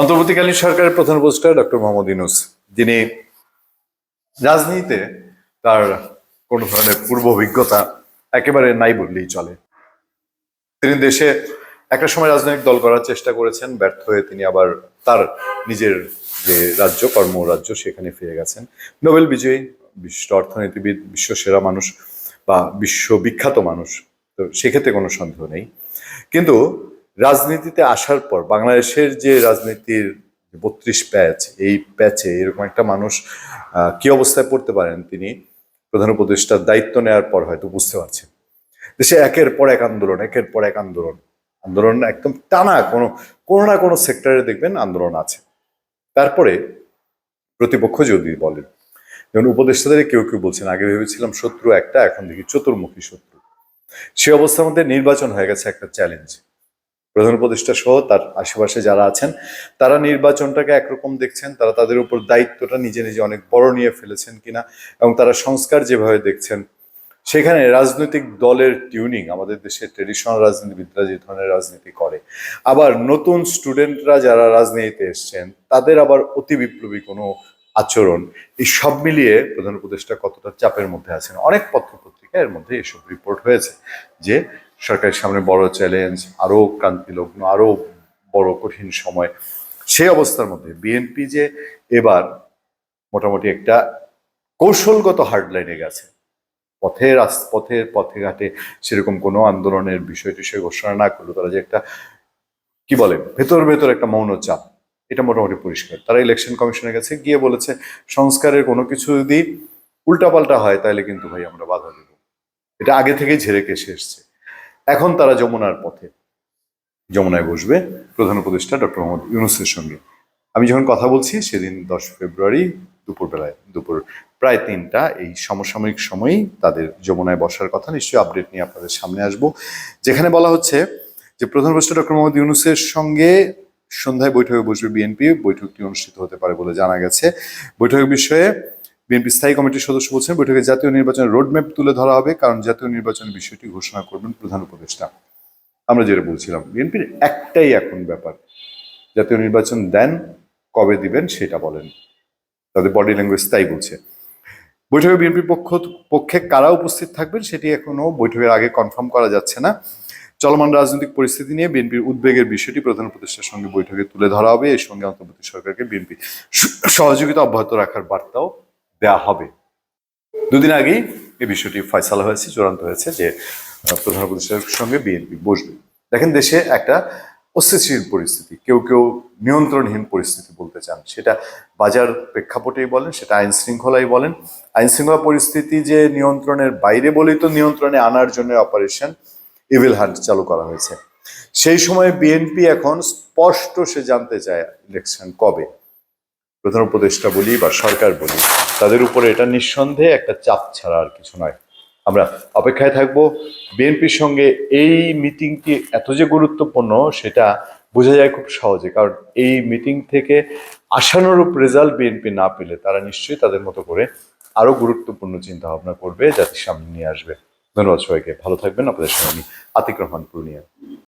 অন্তর্বর্তীকালীন সরকারের প্রধান উপদেষ্টা ডক্টর মোহাম্মদ ইউনুস, যিনি রাজনীতিতে তার কোনো ধরনের পূর্ব অভিজ্ঞতা একেবারে নাই বললেই চলে। তিনি দেশে একটা সময় রাজনৈতিক দল করার চেষ্টা করেছেন, ব্যর্থ হয়ে তিনি আবার তার নিজের যে রাজ্য, কর্মরাজ্য, সেখানে ফিরে গেছেন। নোবেল বিজয়ী বিশ্ব অর্থনীতিবিদ বিশ্ব সেরা মানুষ বা বিশ্ববিখ্যাত মানুষ, তো সেক্ষেত্রে কোনো সন্দেহ নেই। কিন্তু রাজনীতিতে আসার পর বাংলাদেশের যে রাজনীতির বত্রিশ প্যাচ, এই প্যাচে এরকম একটা মানুষ কি অবস্থায় পড়তে পারেন তিনি? প্রধান উপদেষ্টার দায়িত্ব নেওয়ার পর হয়তো বুঝতে পারছেন। দেশে একের পর এক আন্দোলন, একের পর এক আন্দোলন। আন্দোলন একদম টানা কোনো কোনো না কোনো সেক্টরে দেখবেন আন্দোলন আছে। তারপরে প্রতিপক্ষ যদি বলেন, যেমন উপদেষ্টাদের কেউ কেউ বলছেন, আগে ভেবেছিলাম শত্রু একটা, এখন দেখি চতুর্মুখী শত্রু। সে অবস্থার মধ্যে নির্বাচন হয়ে গেছে একটা চ্যালেঞ্জ প্রধান উপদেষ্টা সহ তার আশেপাশে যারা আছেন, তারা নির্বাচনটাকে একরকম দেখছেন, তারা তাদের উপর দায়িত্বটা নিজে নিজে অনেক বড় নিয়ে ফেলেছেন কিনা এবং তারা সংস্কার যেভাবে দেখছেন। সেখানে রাজনৈতিক দলের টিউনিং আমাদের দেশের ট্রেডিশনাল রাজনীতিবিদরা যে ধরনের রাজনীতি করে। আবার নতুন স্টুডেন্টরা যারা রাজনীতিতে এসছেন, তাদের আবার অতি বিপ্লবী কোনো আচরণ, এই সব মিলিয়ে প্রধান উপদেষ্টা কতটা চাপের মধ্যে আছেন, অনেক পত্রপত্রিকা এর মধ্যে এসব রিপোর্ট হয়েছে যে সরকারের সামনে বড় চ্যালেঞ্জ আরও ক্রান্তিলগ্ন আরও বড় কঠিন সময়, সেই অবস্থার মধ্যে বিএনপি যে এবার মোটামুটি একটা কৌশলগত হার্ডলাইনে গেছে। আস- পথের পথে ঘাটে সেরকম কোনো আন্দোলনের বিষয় টিষয় ঘোষণা না করল তারা যে একটা, কি বলে, ভেতর ভেতর একটা মৌন চাপ এটা মোটামুটি পরিষ্কার। তারা ইলেকশন কমিশনের কাছে গিয়ে বলেছে, সংস্কারের কোনো কিছু যদি উল্টাপাল্টা হয়, তাহলে কিন্তু ভাই আমরা বাধা দেব। এটা আগে থেকেই ঝেড়ে কেসে এসছে। এখন তারা যমুনার পথে। যমুনায় বসবে প্রধান উপদেষ্টা ডক্টর মোহাম্মদ ইউনুসের সঙ্গে। আমি যখন কথা বলছি, সেদিন দশ ফেব্রুয়ারি দুপুরবেলায়, দুপুর প্রায় তিনটা, এই সমসাময়িক সময়ই তাদের যমুনায় বসার কথা। নিশ্চয়ই আপডেট নিয়ে আপনাদের সামনে আসব। যেখানে বলা হচ্ছে যে, প্রধান উপদেষ্টা ডক্টর মোহাম্মদ ইউনুসের সঙ্গে সন্ধ্যায় বৈঠকে বসবে বিএনপি। বৈঠকটি অনুষ্ঠিত হতে পারে বলে জানা গেছে। বৈঠকের বিষয়ে বিএনপি স্থায়ী কমিটির সদস্য বলছেন, বৈঠকে জাতীয় নির্বাচনের রোডম্যাপ তুলে ধরা হবে, কারণ জাতীয় নির্বাচনের বিষয়টি ঘোষণা করবেন প্রধান উপদেষ্টা। আমরা যেটা বলছিলাম, বিএনপির একটাই এখন ব্যাপার, জাতীয় নির্বাচন দেন, কবে দিবেন সেটা বলেন। তাদের বডি ল্যাঙ্গুয়েজ তাই বলছে। বৈঠকে বিএনপির পক্ষ, পক্ষে কারা উপস্থিত থাকবেন সেটি এখনও বৈঠকের আগে কনফার্ম করা যাচ্ছে না। চলমান রাজনৈতিক পরিস্থিতি নিয়ে বিএনপির উদ্বেগের বিষয়টি প্রধান উপদেষ্টার সঙ্গে বৈঠকে তুলে ধরা হবে। এর সঙ্গে অন্তর্বর্তী সরকারকে বিএনপি সহযোগিতা অব্যাহত রাখার বার্তাও দেওয়া হবে। দুদিন আগেই এই বিষয়টি ফয়সালা হয়েছে, চূড়ান্ত হয়েছে যে প্রধান সঙ্গে বিএনপি বসবে। দেখেন, দেশে একটা অস্থিতিশীল পরিস্থিতি, কেউ কেউ নিয়ন্ত্রণহীন পরিস্থিতি বলতে চান। সেটা বাজার প্রেক্ষাপটেই বলেন, সেটা আইন শৃঙ্খলাই বলেন। আইন শৃঙ্খলা পরিস্থিতি যে নিয়ন্ত্রণের বাইরে বলেই তো নিয়ন্ত্রণে আনার জন্য অপারেশন ইভিল হান্ট চালু করা হয়েছে। সেই সময় বিএনপি এখন স্পষ্ট সে জানতে চায় ইলেকশন কবে। প্রধান উপদেষ্টা বলি বা সরকার বলি, তাদের উপরে এটা নিঃসন্দেহে একটা চাপ ছাড়া আর কিছু নয়। আমরা অপেক্ষায় থাকব বিএনপির সঙ্গে এই মিটিংটি এত যে গুরুত্বপূর্ণ, সেটা বোঝা যায় খুব সহজে। কারণ এই মিটিং থেকে আশানুরূপ রেজাল্ট বিএনপি না পেলে তারা নিশ্চয়ই তাদের মতো করে আরও গুরুত্বপূর্ণ চিন্তা ভাবনা করবে, জাতির সামনে নিয়ে আসবে। ধন্যবাদ সবাইকে। ভালো থাকবেন। আপনাদের সঙ্গে আমি আতিক রহমান পূর্ণিয়া